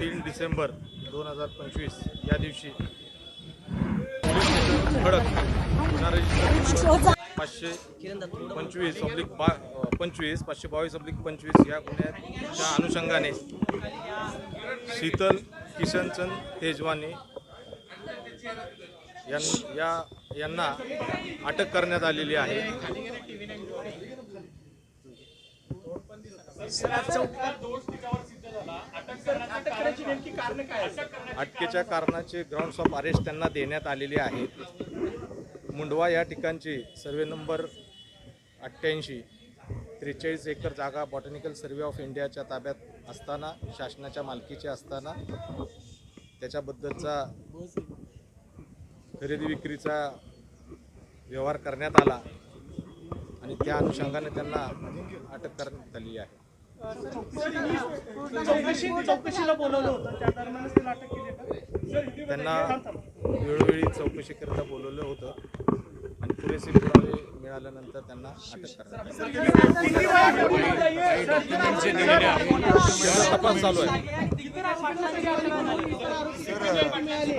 तीन डिसेंबर दोन हजार पंचवीस या दिवशी खडक गुन्हा रजिस्टर पाचशे पंचवीस ऑब्लिक बा पंचवीस पाचशे बावीस ऑब्लिक पंचवीस या गुन्ह्याच्या अनुषंगाने शीतल किशनचंद तेजवानी यां- या यांना अटक करण्यात आलेली आहे. अटकेच्या कारणाचे ग्राउंड्स ऑफ अरेस्ट त्यांना देण्यात आलेले आहेत मुंडवा या ठिकाणची सर्वे नंबर अठ्ठ्याऐंशी त्रेचाळीस एकर जागा बॉटनिकल सर्वे ऑफ इंडियाच्या ताब्यात असताना शासनाच्या मालकीची असताना त्याच्याबद्दलचा खरेदी विक्रीचा व्यवहार करण्यात आला आणि त्या अनुषंगाने त्यांना अटक करण्यात आली आहे. चौकशी चौकशीला बोलवलं होतं. त्या दरम्यानच त्याला अटक केली का त्यांना वेळोवेळी चौकशीकरिता बोलवलं होतं. आणि पुरेसे पुरावे मिळाल्यानंतर त्यांना अटक करण्यात तपास चालू आहे.